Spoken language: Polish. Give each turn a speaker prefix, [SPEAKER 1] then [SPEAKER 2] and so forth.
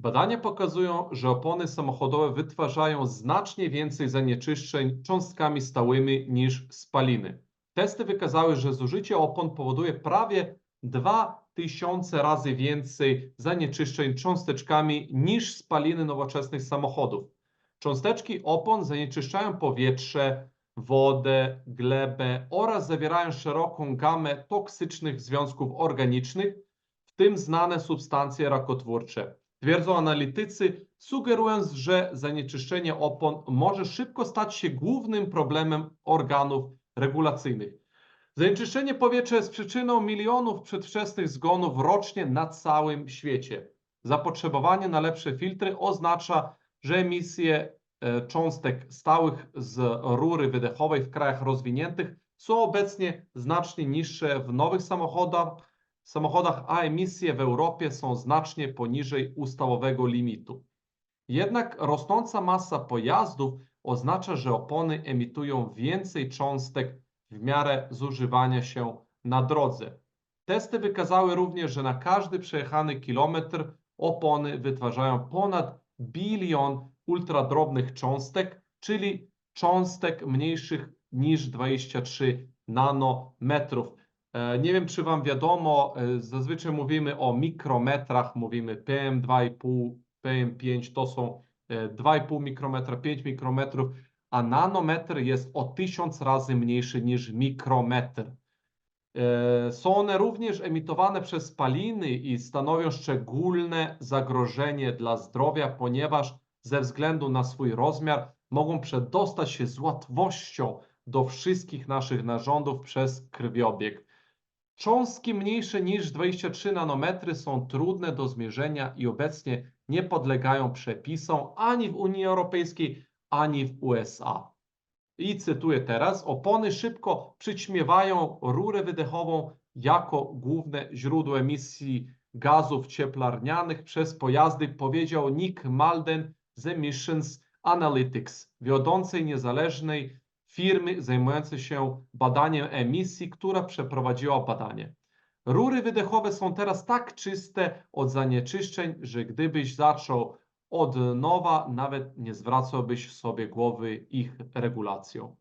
[SPEAKER 1] Badania pokazują, że opony samochodowe wytwarzają znacznie więcej zanieczyszczeń cząstkami stałymi niż spaliny. Testy wykazały, że zużycie opon powoduje prawie 2000 razy więcej zanieczyszczeń cząsteczkami niż spaliny nowoczesnych samochodów. Cząsteczki opon zanieczyszczają powietrze, wodę, glebę oraz zawierają szeroką gamę toksycznych związków organicznych, w tym znane substancje rakotwórcze. Twierdzą analitycy, sugerując, że zanieczyszczenie opon może szybko stać się głównym problemem organów regulacyjnych. Zanieczyszczenie powietrza jest przyczyną milionów przedwczesnych zgonów rocznie na całym świecie. Zapotrzebowanie na lepsze filtry oznacza, że emisje e, cząstek stałych z rury wydechowej w krajach rozwiniętych są obecnie znacznie niższe w nowych samochodach, samochodach, a emisje w Europie są znacznie poniżej ustawowego limitu. Jednak rosnąca masa pojazdów oznacza, że opony emitują więcej cząstek w miarę zużywania się na drodze. Testy wykazały również, że na każdy przejechany kilometr opony wytwarzają ponad bilion ultradrobnych cząstek, czyli cząstek mniejszych niż 23 nanometrów. E, Nie wiem, czy Wam wiadomo, e, zazwyczaj mówimy o mikrometrach, mówimy PM2,5, PM5 to są e, 2,5 mikrometra, 5 mikrometrów, a nanometr jest o 1000 razy mniejszy niż mikrometr. E, Są one również emitowane przez spaliny i stanowią szczególne zagrożenie dla zdrowia, ponieważ ze względu na swój rozmiar mogą przedostać się z łatwością do wszystkich naszych narządów przez krwiobieg. Cząstki mniejsze niż 23 nanometry są trudne do zmierzenia i obecnie nie podlegają przepisom ani w Unii Europejskiej, ani w USA. I cytuję teraz: opony szybko przyćmiewają rurę wydechową jako główne źródło emisji gazów cieplarnianych przez pojazdy, powiedział Nick Malden z Emissions Analytics, wiodącej niezależnej firmy zajmującej się badaniem emisji, która przeprowadziła badanie. Rury wydechowe są teraz tak czyste od zanieczyszczeń, że gdybyś zaczął od nowa, nawet nie zwracałbyś sobie głowy ich regulacją.